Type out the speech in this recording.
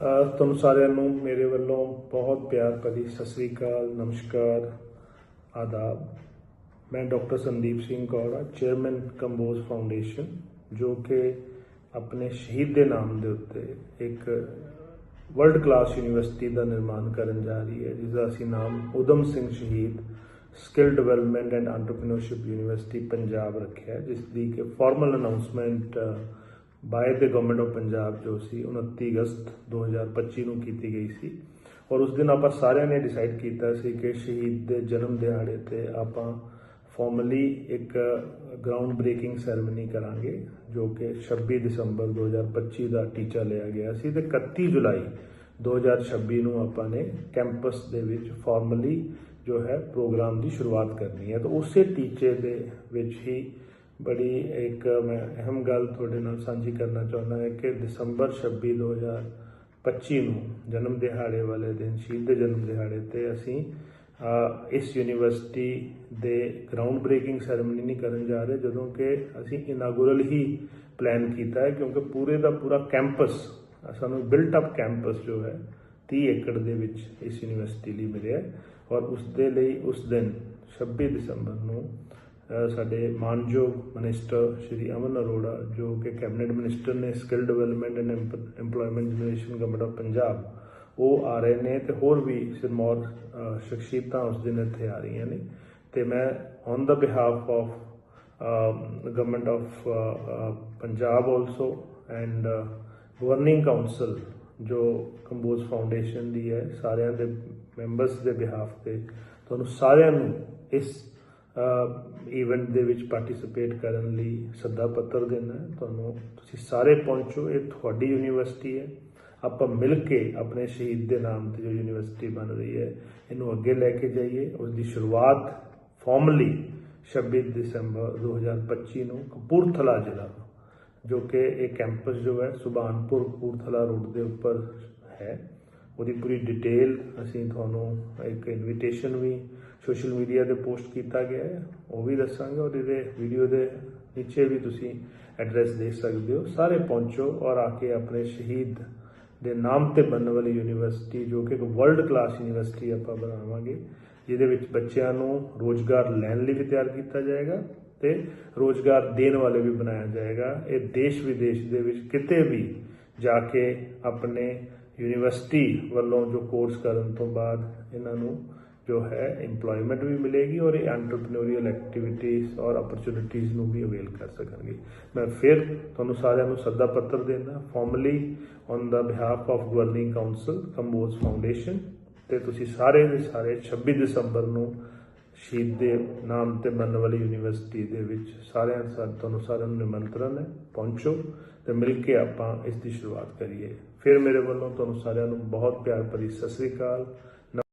ਤੁਹਾਨੂੰ ਸਾਰਿਆਂ ਨੂੰ ਮੇਰੇ ਵੱਲੋਂ ਬਹੁਤ ਪਿਆਰ ਭਰੀ ਸਤਿ ਸ੍ਰੀ ਅਕਾਲ, ਨਮਸਕਾਰ, ਆਦਾਬ। ਮੈਂ ਡਾਕਟਰ ਸੰਦੀਪ ਸਿੰਘ ਕੌੜਾ ਚੇਅਰਮੈਨ ਕੰਬੋਜ ਫਾਊਂਡੇਸ਼ਨ, ਜੋ ਕਿ ਆਪਣੇ ਸ਼ਹੀਦ ਦੇ ਨਾਮ ਦੇ ਉੱਤੇ ਇੱਕ ਵਰਲਡ ਕਲਾਸ ਯੂਨੀਵਰਸਿਟੀ ਦਾ ਨਿਰਮਾਣ ਕਰਨ ਜਾ ਰਹੀ ਹੈ ਜਿਸ ਦਾ ਅਸੀਂ ਨਾਮ Udham Singh Shaheed skill development and entrepreneurship university Punjab ਰੱਖਿਆ ਜਿਸ ਦੀ ਕਿ formal announcement by the government of Punjab ਜੋ ਸੀ 29 ਅਗਸਤ 2025 ਨੂੰ ਕੀਤੀ ਗਈ ਸੀ। ਔਰ ਉਸ ਦਿਨ ਆਪਾਂ ਸਾਰਿਆਂ ਨੇ ਡਿਸਾਈਡ ਕੀਤਾ ਸੀ ਕਿ ਸ਼ਹੀਦ ਦੇ ਜਨਮ ਦਿਹਾੜੇ ਤੇ ਆਪਾਂ ਫਾਰਮਲੀ ਇੱਕ ਗਰਾਊਂਡ ਬ੍ਰੇਕਿੰਗ ਸੈਰੇਮਨੀ ਕਰਾਂਗੇ, ਜੋ ਕਿ 26 ਦਸੰਬਰ 2025 ਦਾ ਟੀਚਾ ਲਿਆ ਗਿਆ ਸੀ ਤੇ 31 ਜੁਲਾਈ 2026 ਨੂੰ ਆਪਾਂ ਨੇ ਕੈਂਪਸ ਦੇ ਵਿੱਚ ਫਾਰਮਲੀ ਜੋ ਹੈ ਪ੍ਰੋਗਰਾਮ ਦੀ ਸ਼ੁਰੂਆਤ ਕਰਨੀ ਹੈ। ਤਾਂ ਉਸੇ ਟੀਚੇ ਦੇ ਵਿੱਚ ਹੀ ਬੜੀ ਇੱਕ ਮੈਂ ਅਹਿਮ ਗੱਲ ਤੁਹਾਡੇ ਨਾਲ ਸਾਂਝੀ ਕਰਨਾ ਚਾਹੁੰਦਾ ਹਾਂ ਕਿ ਦਸੰਬਰ 26 2025 ਨੂੰ ਜਨਮ ਦਿਹਾੜੇ ਵਾਲੇ ਦਿਨ, ਸ਼ਹੀਦ ਦੇ ਜਨਮ ਦਿਹਾੜੇ ਤੇ ਅਸੀਂ ਇਸ ਯੂਨੀਵਰਸਿਟੀ ਦੇ ਗਰਾਊਂਡ ਬ੍ਰੇਕਿੰਗ ਸੈਰੇਮਨੀ ਨਹੀਂ ਕਰਨ ਜਾ ਰਹੇ, ਜਦੋਂ ਕਿ ਅਸੀਂ ਇਨਾਗੁਰਲ ਹੀ ਪਲਾਨ ਕੀਤਾ ਹੈ, ਕਿਉਂਕਿ ਪੂਰੇ ਦਾ ਪੂਰਾ ਕੈਂਪਸ ਸਾਨੂੰ ਬਿਲਟ ਅਪ ਕੈਂਪਸ ਜੋ ਹੈ 30 ਏਕੜ ਦੇ ਵਿੱਚ ਇਸ ਯੂਨੀਵਰਸਿਟੀ ਲਈ ਮਿਲਿਆ ਔਰ ਉਸ ਦੇ ਲਈ ਉਸ ਦਿਨ 26 ਦਸੰਬਰ ਨੂੰ ਸਾਡੇ ਮਾਨਯੋਗ ਮਿਨਿਸਟਰ ਸ਼੍ਰੀ ਅਮਨ ਅਰੋੜਾ, ਜੋ ਕਿ ਕੈਬਨਿਟ ਮਿਨਿਸਟਰ ਨੇ skill development and employment generation government of Punjab, ਉਹ ਆ ਰਹੇ ਨੇ ਤੇ ਹੋਰ ਵੀ ਸਿਰਮੌਰ ਸ਼ਖਸੀਅਤਾਂ ਉਸ ਦਿਨ ਇੱਥੇ ਆ ਰਹੀਆਂ ਨੇ। ਤੇ ਮੈਂ on the behalf of government of Punjab also and governing council ਜੋ ਕੰਬੋਜ ਫਾਊਂਡੇਸ਼ਨ ਦੀ ਹੈ, ਸਾਰਿਆਂ ਦੇ ਮੈਂਬਰਸ ਦੇ ਬਿਹਾਫ ਤੇ, ਤੁਹਾਨੂੰ ਸਾਰਿਆਂ ਨੂੰ ਇਸ ਇਵੈਂਟ ਦੇ ਵਿੱਚ ਪਾਰਟਿਸਿਪੇਟ ਕਰਨ ਲਈ ਸੱਦਾ ਪੱਤਰ ਦੇਣਾ ਤੁਹਾਨੂੰ ਤੁਸੀਂ ਸਾਰੇ ਪਹੁੰਚੋ, ਇਹ ਤੁਹਾਡੀ ਯੂਨੀਵਰਸਿਟੀ ਹੈ। ਆਪਾਂ ਮਿਲ ਕੇ ਆਪਣੇ ਸ਼ਹੀਦ ਦੇ ਨਾਮ ਤੇ ਜੋ ਯੂਨੀਵਰਸਿਟੀ ਬਣ ਰਹੀ ਹੈ, ਇਹਨੂੰ ਅੱਗੇ ਲੈ ਕੇ ਜਾਈਏ। ਉਸ ਦੀ ਸ਼ੁਰੂਆਤ ਫਾਰਮਲੀ 26 ਦਸੰਬਰ 2025 ਨੂੰ ਕਪੂਰਥਲਾ ਜ਼ਿਲ੍ਹਾ ਜੋ ਕਿ ਇਹ ਕੈਂਪਸ ਜੋ ਹੈ, ਸੁਬਾਨਪੁਰ ਕਪੂਰਥਲਾ ਰੋਡ ਦੇ ਉੱਪਰ ਹੈ। ਉਹਦੀ ਪੂਰੀ ਡਿਟੇਲ ਅਸੀਂ ਤੁਹਾਨੂੰ ਇੱਕ ਇਨਵੀਟੇਸ਼ਨ ਵੀ ਸੋਸ਼ਲ ਮੀਡੀਆ ਤੇ ਪੋਸਟ ਕੀਤਾ ਗਿਆ ਹੈ। ਉਹ ਵੀ ਦੱਸਾਂਗੇ ਔਰ ਇਹਦੇ ਵੀਡੀਓ ਦੇ ਨੀਚੇ ਵੀ ਤੁਸੀਂ ਐਡਰੈਸ ਦੇ ਸਕਦੇ ਹੋ। ਸਾਰੇ ਪਹੁੰਚੋ ਔਰ ਆ ਕੇ ਆਪਣੇ ਸ਼ਹੀਦ ਦੇ ਨਾਮ ਤੇ ਬਣਨ ਵਾਲੀ ਯੂਨੀਵਰਸਿਟੀ ਜੋ ਕਿ ਇੱਕ ਵਰਲਡ ਕਲਾਸ ਯੂਨੀਵਰਸਿਟੀ ਆਪਾਂ ਬਣਾਵਾਂਗੇ, ਜਿਹਦੇ ਵਿੱਚ ਬੱਚਿਆਂ ਨੂੰ ਰੋਜ਼ਗਾਰ ਲੈਣ ਲਈ ਵੀ ਤਿਆਰ ਕੀਤਾ ਜਾਏਗਾ ਤੇ ਰੋਜ਼ਗਾਰ ਦੇਣ ਵਾਲੇ ਵੀ ਬਣਾਇਆ ਜਾਏਗਾ। ਇਹ ਦੇਸ਼ ਵਿਦੇਸ਼ ਦੇ ਵਿੱਚ ਕਿਤੇ ਵੀ ਜਾ ਕੇ ਆਪਣੇ ਯੂਨੀਵਰਸਿਟੀ ਵੱਲੋਂ ਜੋ ਕੋਰਸ ਕਰਨ ਤੋਂ ਬਾਅਦ ਇਹਨਾਂ ਨੂੰ ਜੋ ਹੈ EMPLOYMENT ਵੀ ਮਿਲੇਗੀ ਔਰ ਇਹ ਐਂਟਰਪ੍ਰੀਨਿਓਰੀਅਲ ਐਕਟੀਵਿਟੀਜ਼ ਔਰ ਓਪਰਚੁਨਿਟੀਜ਼ ਨੂੰ ਵੀ ਅਵੇਲ ਕਰ ਸਕਣਗੇ। ਮੈਂ ਫਿਰ ਤੁਹਾਨੂੰ ਸਾਰਿਆਂ ਨੂੰ ਸੱਦਾ ਪੱਤਰ ਦੇਣਾ formally on the behalf of governing council Kamboj foundation ਤੇ ਤੁਸੀਂ ਸਾਰੇ ਦੇ ਸਾਰੇ 26 ਦਸੰਬਰ ਨੂੰ ਸ਼ਹੀਦ ਦੇ ਨਾਮ ਤੇ ਬਣਨ ਵਾਲੀ ਯੂਨੀਵਰਸਿਟੀ ਦੇ ਵਿੱਚ ਸਾਰਿਆਂ ਸਾ, ਤੁਹਾਨੂੰ ਸਾਰਿਆਂ ਨੂੰ ਨਿਮੰਤਰਣ ਹੈ, ਪਹੁੰਚੋ ਤੇ ਮਿਲ ਕੇ ਆਪਾਂ ਇਸ ਦੀ ਸ਼ੁਰੂਆਤ ਕਰੀਏ। ਫਿਰ ਮੇਰੇ ਵੱਲੋਂ ਤੁਹਾਨੂੰ ਸਾਰਿਆਂ ਨੂੰ ਬਹੁਤ ਪਿਆਰ ਭਰੀ ਸਤਿ ਸ੍ਰੀ ਅਕਾਲ।